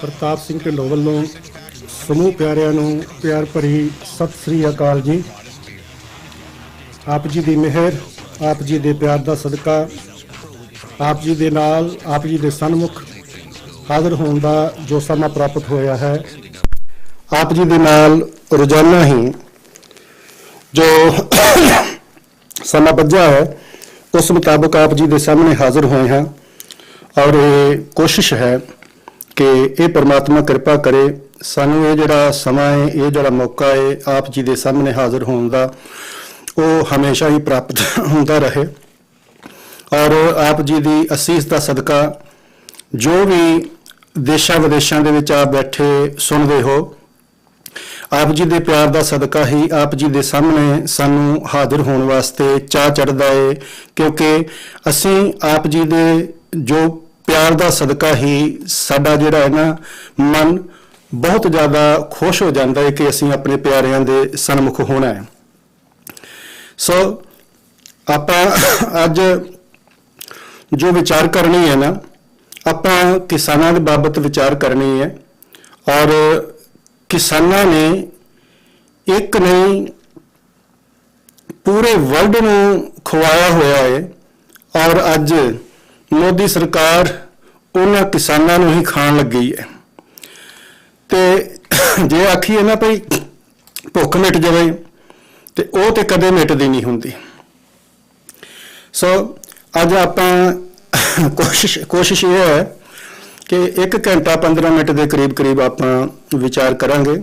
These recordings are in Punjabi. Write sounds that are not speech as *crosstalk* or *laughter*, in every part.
ਪ੍ਰਤਾਪ ਸਿੰਘ ਢਿੱਲੋਂ ਵੱਲੋਂ ਸਮੂਹ ਪਿਆਰਿਆਂ ਨੂੰ ਪਿਆਰ ਭਰੀ ਸਤਿ ਸ੍ਰੀ ਅਕਾਲ ਜੀ। ਆਪ ਜੀ ਦੀ ਮਿਹਰ, ਆਪ ਜੀ ਦੇ ਪਿਆਰ ਦਾ ਸਦਕਾ, ਆਪ ਜੀ ਦੇ ਨਾਲ ਆਪ ਜੀ ਦੇ ਸਨਮੁਖ ਹਾਜ਼ਰ ਹੋਣ ਦਾ ਜੋ ਸਮਾਂ ਪ੍ਰਾਪਤ ਹੋਇਆ ਹੈ, ਆਪ ਜੀ ਦੇ ਨਾਲ ਰੋਜ਼ਾਨਾ ਹੀ ਜੋ ਸਮਾਂ ਬੱਝਾ ਹੈ, ਉਸ ਮੁਤਾਬਕ ਆਪ ਜੀ ਦੇ ਸਾਹਮਣੇ ਹਾਜ਼ਰ ਹੋਏ ਹਾਂ। ਔਰ ਇਹ ਕੋਸ਼ਿਸ਼ ਹੈ ਕਿ ਇਹ ਪਰਮਾਤਮਾ ਕਿਰਪਾ ਕਰੇ, ਸਾਨੂੰ ਇਹ ਜਿਹੜਾ ਸਮਾਂ ਹੈ, ਇਹ ਜਿਹੜਾ ਮੌਕਾ ਹੈ, ਆਪ ਜੀ ਦੇ ਸਾਹਮਣੇ ਹਾਜ਼ਰ ਹੋਣ ਦਾ, ਉਹ ਹਮੇਸ਼ਾ ਹੀ ਪ੍ਰਾਪਤ *laughs* ਹੁੰਦਾ ਰਹੇ। ਔਰ ਆਪ ਜੀ ਦੀ ਅਸੀਸ ਦਾ ਸਦਕਾ, ਜੋ ਵੀ ਦੇਸ਼ਾਂ ਵਿਦੇਸ਼ਾਂ ਦੇ ਵਿੱਚ ਆਪ ਬੈਠੇ ਸੁਣਦੇ ਹੋ, ਆਪ ਜੀ ਦੇ ਪਿਆਰ ਦਾ ਸਦਕਾ ਹੀ ਆਪ ਜੀ ਦੇ ਸਾਹਮਣੇ ਸਾਨੂੰ ਹਾਜ਼ਰ ਹੋਣ ਵਾਸਤੇ ਚਾਹ ਚੜਦਾ ਏ, ਕਿਉਂਕਿ ਅਸੀਂ ਆਪ ਜੀ ਦੇ ਜੋ ਪਿਆਰ ਦਾ ਸਦਕਾ ਹੀ ਸਾਡਾ ਜਿਹੜਾ ਹੈ ਨਾ ਮਨ ਬਹੁਤ ਜ਼ਿਆਦਾ ਖੁਸ਼ ਹੋ ਜਾਂਦਾ ਹੈ ਕਿ ਅਸੀਂ ਆਪਣੇ ਪਿਆਰਿਆਂ ਦੇ ਸਨਮੁਖ ਹੋਣਾ ਹੈ। ਸੋ ਆਪਾਂ ਅੱਜ ਜੋ ਵਿਚਾਰ ਕਰਨੀ ਹੈ ਨਾ, ਆਪਾਂ ਕਿਸਾਨਾਂ ਦੇ ਬਾਬਤ ਵਿਚਾਰ ਕਰਨੀ ਹੈ ਔਰ ਕਿਸਾਨਾਂ ਨੇ ਇੱਕ ਨਹੀਂ ਪੂਰੇ ਵਰਲਡ ਨੂੰ ਖਵਾਇਆ ਹੋਇਆ ਹੈ ਔਰ ਅੱਜ ਮੋਦੀ ਸਰਕਾਰ ਉਹਨਾਂ ਕਿਸਾਨਾਂ ਨੂੰ ਹੀ ਖਾਣ ਲੱਗੀ ਹੈ। ਤੇ ਜੇ ਆਖੀਏ ਨਾ ਭਈ ਭੁੱਖ ਮਿਟ ਜਾਵੇ, ਤੇ ਉਹ ਤੇ ਕਦੇ ਮਿਟਦੀ ਨਹੀਂ ਹੁੰਦੀ। ਸੋ ਅੱਜ ਆਪਾਂ ਕੋਸ਼ਿਸ਼ ਕੋਸ਼ਿਸ਼ ਇਹ ਹੈ ਕਿ 1 ਘੰਟਾ 15 ਮਿੰਟ ਦੇ ਕਰੀਬ ਕਰੀਬ ਆਪਾਂ ਵਿਚਾਰ ਕਰਾਂਗੇ,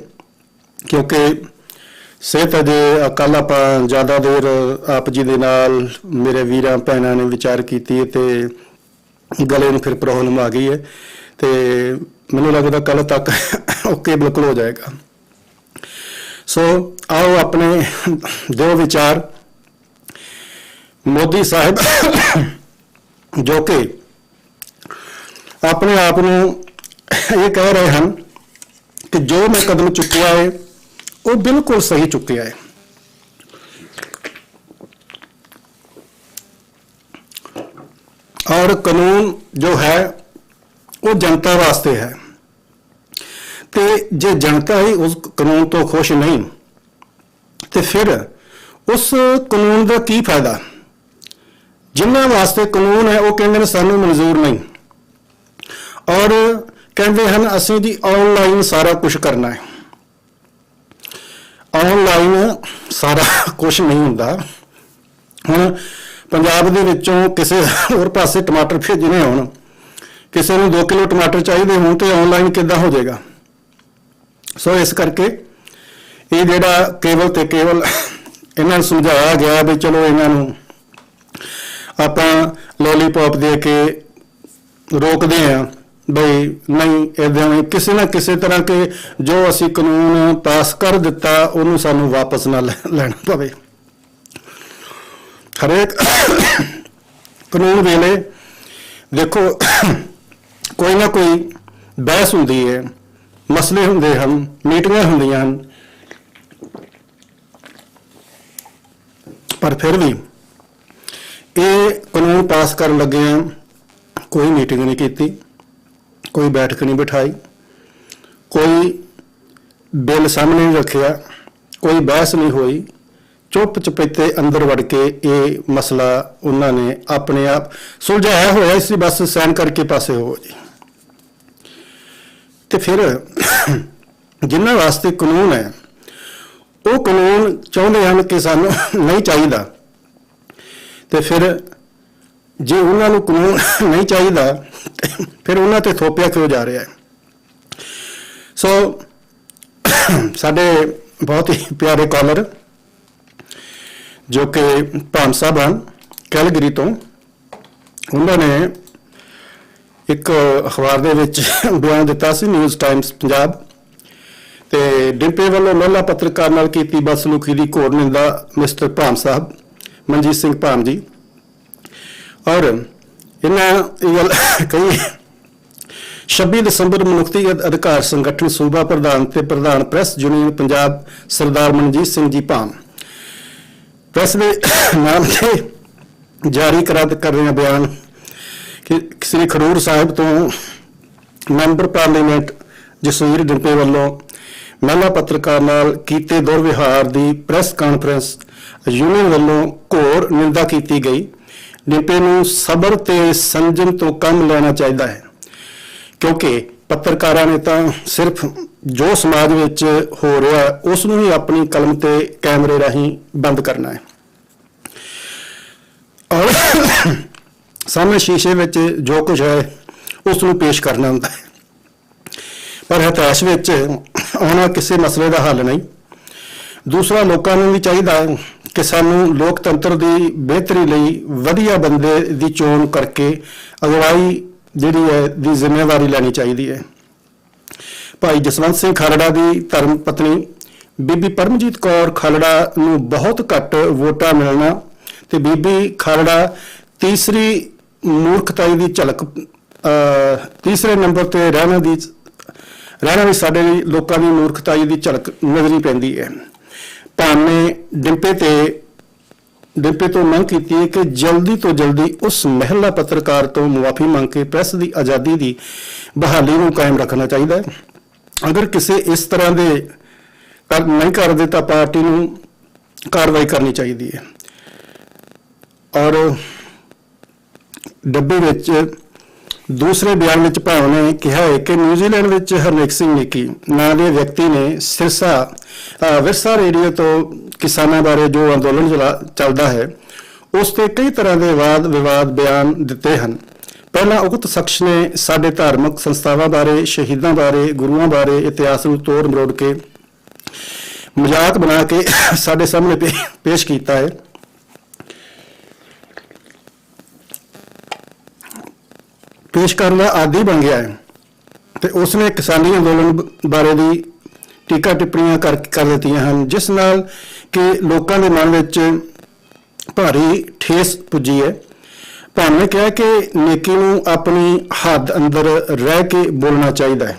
ਕਿਉਂਕਿ ਸਿਹਤ ਅਜੇ ਕੱਲ ਆਪਾਂ ਜ਼ਿਆਦਾ ਦੇਰ ਆਪ ਜੀ ਦੇ ਨਾਲ ਮੇਰੇ ਵੀਰਾਂ, ਭੈਣਾਂ ਨੇ ਵਿਚਾਰ ਕੀਤੀ ਤੇ ਗਲੇ ਨੂੰ ਫਿਰ ਪ੍ਰੋਬਲਮ ਆ ਗਈ ਹੈ ਤੇ ਮੈਨੂੰ ਲੱਗਦਾ ਕੱਲ ਤੱਕ ਓਕੇ ਬਿਲਕੁਲ ਹੋ ਜਾਏਗਾ। ਸੋ ਆਓ ਆਪਣੇ ਦੋ ਵਿਚਾਰ। ਮੋਦੀ ਸਾਹਿਬ ਜੋ ਕਿ ਆਪਣੇ ਆਪ ਨੂੰ ਇਹ ਕਹਿ ਰਹੇ ਹਨ ਕਿ ਜੋ ਮੈਂ ਕਦਮ ਚੁੱਕਿਆ ਹੈ, ਉਹ ਬਿਲਕੁਲ ਸਹੀ ਚੁੱਕਿਆ ਹੈ। ਔਰ ਕਾਨੂੰਨ ਜੋ ਹੈ, ਉਹ ਜਨਤਾ ਵਾਸਤੇ ਹੈ। ਤੇ ਜੇ ਜਨਤਾ ਹੀ ਉਸ ਕਾਨੂੰਨ ਤੋਂ ਖੁਸ਼ ਨਹੀਂ, ਤੇ ਫਿਰ ਉਸ ਕਾਨੂੰਨ ਦਾ ਕੀ ਫਾਇਦਾ? ਜਿਨ੍ਹਾਂ ਵਾਸਤੇ ਕਾਨੂੰਨ ਹੈ, ਉਹ ਕਹਿੰਦੇ ਨੇ ਸਾਨੂੰ ਮਨਜ਼ੂਰ ਨਹੀਂ। ਔਰ ਕਹਿੰਦੇ ਹਨ, ਅਸੀਂ ਜੀ ਆਨਲਾਈਨ ਸਾਰਾ ਕੁਝ ਕਰਨਾ ਹੈ। ਆਨਲਾਈਨ ਸਾਰਾ ਕੁਝ ਨਹੀਂ ਹੁੰਦਾ। ਹੁਣ ਪੰਜਾਬ ਦੇ ਵਿੱਚੋਂ ਕਿਸੇ ਹੋਰ ਪਾਸੇ ਟਮਾਟਰ ਭੇਜਣੇ ਹੋਣ, ਕਿਸੇ ਨੂੰ 2 ਕਿਲੋ ਟਮਾਟਰ ਚਾਹੀਦੇ ਹੋਣ ਤੇ ਆਨਲਾਈਨ ਕਿੱਦਾਂ ਹੋ ਜਾਏਗਾ? ਸੋ ਇਸ ਕਰਕੇ ਇਹ ਜਿਹੜਾ ਕੇਵਲ ਤੇ ਕੇਵਲ ਇਹਨਾਂ ਨੂੰ ਸਮਝਾਇਆ ਗਿਆ ਵੀ ਚਲੋ ਇਹਨਾਂ ਨੂੰ ਆਪਾਂ ਲੋਲੀਪੌਪ ਦੇ ਕੇ ਰੋਕਦੇ ਆ ਬਈ ਨਹੀਂ ਇਦਾਂ ਨਹੀਂ, ਕਿਸੇ ਨਾ ਕਿਸੇ ਤਰ੍ਹਾਂ ਕੇ ਜੋ ਅਸੀਂ ਕਾਨੂੰਨ ਪਾਸ ਕਰ ਦਿੱਤਾ, ਉਹਨੂੰ ਸਾਨੂੰ ਵਾਪਸ ਨਾ ਲੈ- ਲੈਣਾ ਪਵੇ। ਹਰੇਕ ਕਾਨੂੰਨ ਵੇਲੇ ਦੇਖੋ, ਕੋਈ ਨਾ ਕੋਈ ਬਹਿਸ ਹੁੰਦੀ ਹੈ, ਮਸਲੇ ਹੁੰਦੇ ਹਨ, ਮੀਟਿੰਗਾਂ ਹੁੰਦੀਆਂ ਹਨ। ਪਰ ਫਿਰ ਵੀ ਇਹ ਕਾਨੂੰਨ ਪਾਸ ਕਰਨ ਲੱਗੇ ਆ, ਕੋਈ ਮੀਟਿੰਗ ਨਹੀਂ ਕੀਤੀ, ਕੋਈ ਬੈਠਕ ਨਹੀਂ ਬਿਠਾਈ, ਕੋਈ ਬਿੱਲ ਸਾਹਮਣੇ ਨਹੀਂ ਰੱਖਿਆ, ਕੋਈ ਬਹਿਸ ਨਹੀਂ ਹੋਈ। ਚੁੱਪ ਚਪੀਤੇ ਅੰਦਰ ਵੜ ਕੇ ਇਹ ਮਸਲਾ ਉਹਨਾਂ ਨੇ ਆਪਣੇ ਆਪ ਸੁਲਝਾਇਆ ਹੋਇਆ ਸੀ ਬਸ ਸਾਈਨ ਕਰਕੇ ਪਾਸੇ ਹੋ ਜੀ ਤੇ ਫਿਰ ਜਿਨ੍ਹਾਂ ਵਾਸਤੇ ਕਾਨੂੰਨ ਹੈ, ਉਹ ਕਾਨੂੰਨ ਚਾਹੁੰਦੇ ਹਨ ਕਿ ਸਾਨੂੰ ਨਹੀਂ ਚਾਹੀਦਾ। ਤੇ ਫਿਰ ਜੇ ਉਹਨਾਂ ਨੂੰ ਕਾਨੂੰਨ ਨਹੀਂ ਚਾਹੀਦਾ ਤੇ ਫਿਰ ਉਹਨਾਂ ਤੇ ਥੋਪਿਆ ਕਿਉਂ ਜਾ ਰਿਹਾ ਹੈ? ਸੋ, ਸਾਡੇ ਬਹੁਤ ਹੀ ਪਿਆਰੇ ਕਾਲਰ ਜੋ ਕਿ ਭਾਨ ਸਾਹਿਬ ਹਨ, ਕੈਲਗਰੀ ਤੋਂ, ਉਹਨਾਂ ਨੇ ਇੱਕ ਅਖਬਾਰ ਦੇ ਵਿੱਚ *laughs* ਬਿਆਨ ਦਿੱਤਾ ਸੀ ਨਿਊਜ਼ ਟਾਈਮਸ ਪੰਜਾਬ, ਤੇ ਡਿੰਪੇ ਵੱਲੋਂ ਮਹਿਲਾ ਪੱਤਰਕਾਰ ਨਾਲ ਕੀਤੀ ਬਦਸਲੂਕੀ ਦੀ ਘੋਰ ਨਿੰਦਾ ਮਿਸਟਰ ਭਾਮ ਸਾਹਿਬ, ਮਨਜੀਤ ਸਿੰਘ ਭਾਮ ਜੀ। ਔਰ ਇਹਨਾਂ ਇਹ ਗੱਲ *laughs* ਕਹੀ 26 ਦਸੰਬਰ ਮਨੁੱਖੀ ਅਧਿਕਾਰ ਸੰਗਠਨ ਸੂਬਾ ਪ੍ਰਧਾਨ ਤੇ ਪ੍ਰਧਾਨ press union Punjab Sardar Manjit Singh ji Bham. Press ਦੇ ਨਾਮ ਤੇ ਜਾਰੀ ਕਰਾ ਕਰ ਰਹੇ ਬਿਆਨ ਕਿ ਸ੍ਰੀ ਖਡੂਰ ਸਾਹਿਬ ਤੋਂ ਮੈਂਬਰ ਪਾਰਲੀਮੈਂਟ ਜਸਵੀਰ ਡਿੰਪੇ ਵੱਲੋਂ ਮਹਿਲਾ ਪੱਤਰਕਾਰ ਨਾਲ ਕੀਤੇ ਦੁਰਵਿਹਾਰ ਦੀ ਪ੍ਰੈਸ ਕਾਨਫਰੰਸ ਯੂਨੀਅਨ ਵੱਲੋਂ ਘੋਰ ਨਿੰਦਾ ਕੀਤੀ ਗਈ। ਡਿੰਪੇ ਨੂੰ ਸਬਰ ਤੇ ਸੰਜਮ ਤੋਂ ਕੰਮ ਲੈਣਾ ਚਾਹੀਦਾ ਹੈ, ਕਿਉਂਕਿ ਪੱਤਰਕਾਰਾਂ ਨੇ ਤਾਂ ਸਿਰਫ ਜੋ ਸਮਾਜ ਵਿੱਚ ਹੋ ਰਿਹਾ ਉਸ ਨੂੰ ਹੀ ਆਪਣੀ ਕਲਮ ਤੇ ਕੈਮਰੇ ਰਾਹੀਂ ਬੰਦ ਕਰਨਾ ਹੈ। ਔਰ ਸਾਹਮਣੇ ਸ਼ੀਸ਼ੇ ਵਿੱਚ ਜੋ ਕੁਝ ਹੈ ਉਸ ਨੂੰ ਪੇਸ਼ ਕਰਨਾ ਹੁੰਦਾ ਹੈ। ਪਰ ਇਤਿਹਾਸ ਵਿੱਚ ਆਉਣਾ ਕਿਸੇ ਮਸਲੇ ਦਾ ਹੱਲ ਨਹੀਂ। ਦੂਸਰਾ, ਲੋਕਾਂ ਨੂੰ ਵੀ ਚਾਹੀਦਾ ਕਿ ਸਾਨੂੰ ਲੋਕਤੰਤਰ ਦੀ ਬਿਹਤਰੀ ਲਈ ਵਧੀਆ ਬੰਦੇ ਦੀ ਚੋਣ ਕਰਕੇ ਅਗਵਾਈ ਜਿਹੜੀ ਹੈ, ਦੀ ਜ਼ਿੰਮੇਵਾਰੀ ਲੈਣੀ ਚਾਹੀਦੀ ਹੈ। ਭਾਈ ਜਸਵੰਤ ਸਿੰਘ ਖਾਲੜਾ ਦੀ ਧਰਮ ਪਤਨੀ, ਬੀਬੀ ਪਰਮਜੀਤ ਕੌਰ ਖਾਲੜਾ ਨੂੰ ਬਹੁਤ ਘੱਟ ਵੋਟਾਂ ਮਿਲਣਾ ਤੇ ਬੀਬੀ ਖਾਲੜਾ ਤੀਸਰੀ ਮੂਰਖਤਾਈ ਦੀ ਝਲਕ ਤੀਸਰੇ ਨੰਬਰ ਤੇ ਰਹਿਣਾ ਦੀ, ਰਹਿਣਾ ਵੀ ਸਾਡੇ ਲਈ ਲੋਕਾਂ ਦੀ ਮੂਰਖਤਾਈ ਦੀ ਝਲਕ ਨਜ਼ਰੀ ਪੈਂਦੀ ਹੈ। ਭਾਵੇਂ ਡਿੰਪੇ ਤੇ ਡਿੰਪੇ ਤੋਂ ਮੰਗ ਕੀਤੀ ਹੈ ਕਿ ਜਲਦੀ ਤੋਂ ਜਲਦੀ ਉਸ ਮਹਿਲਾ ਪੱਤਰਕਾਰ ਤੋਂ ਮੁਆਫੀ ਮੰਗ ਕੇ ਪ੍ਰੈਸ ਦੀ ਆਜ਼ਾਦੀ ਦੀ ਬਹਾਲੀ ਨੂੰ ਕਾਇਮ ਰੱਖਣਾ ਚਾਹੀਦਾ ਹੈ। ਅਗਰ ਕਿਸੇ ਇਸ ਤਰ੍ਹਾਂ ਦੇ ਕਰ ਨਹੀਂ ਕਰਦੇ ਤਾਂ ਪਾਰਟੀ ਨੂੰ ਕਾਰਵਾਈ ਕਰਨੀ ਚਾਹੀਦੀ ਹੈ। ਔਰ ਡੱਬੇ ਵਿੱਚ ਦੂਸਰੇ ਬਿਆਨ ਵਿੱਚ ਭਾਵ ਨੇ ਕਿਹਾ ਹੈ ਕਿ ਨਿਊਜ਼ੀਲੈਂਡ ਵਿੱਚ ਹਰਨੇਕ ਸਿੰਘ ਨਿੱਕੀ ਨਾਂ ਦੇ ਵਿਅਕਤੀ ਨੇ ਸਿਰਸਾ ਵਿਰਸਾ ਰੇਡੀਓ ਤੋਂ ਕਿਸਾਨਾਂ ਬਾਰੇ ਜੋ ਅੰਦੋਲਨ ਚੱਲਦਾ ਹੈ, ਉਸ ਤੇ ਕਈ ਤਰ੍ਹਾਂ ਦੇ ਵਾਦ ਵਿਵਾਦ ਬਿਆਨ ਦਿੱਤੇ ਹਨ। ਪਹਿਲਾਂ ਉਕਤ ਸ਼ਖਸ ਨੇ ਸਾਡੇ ਧਾਰਮਿਕ ਸੰਸਥਾਵਾਂ ਬਾਰੇ, ਸ਼ਹੀਦਾਂ ਬਾਰੇ, ਗੁਰੂਆਂ ਬਾਰੇ ਇਤਿਹਾਸ ਨੂੰ ਤੋੜ ਮਰੋੜ ਕੇ ਮਜ਼ਾਕ ਬਣਾ ਕੇ ਸਾਡੇ ਸਾਹਮਣੇ ਪੇਸ਼ ਕੀਤਾ ਹੈ। ਪੇਸ਼ ਕਰਨ ਦਾ ਆਦੀ ਬਣ ਗਿਆ ਹੈ। ਤੇ ਉਸਨੇ ਕਿਸਾਨੀ ਅੰਦੋਲਨ ਬਾਰੇ ਦੀ ਟੀਕਾ ਟਿੱਪਣੀਆਂ ਕਰ ਕਰ ਦਿੱਤੀਆਂ ਹਨ, ਜਿਸ ਨਾਲ ਕਿ ਲੋਕਾਂ ਦੇ ਮਨ ਵਿੱਚ ਭਾਰੀ ਠੇਸ ਪੁੱਜੀ ਹੈ। ਭਾਵੇਂ ਨੇ ਕਿਹਾ ਕਿ ਨੇਕੀ ਨੂੰ ਆਪਣੀ ਹੱਦ ਅੰਦਰ ਰਹਿ ਕੇ ਬੋਲਣਾ ਚਾਹੀਦਾ ਹੈ।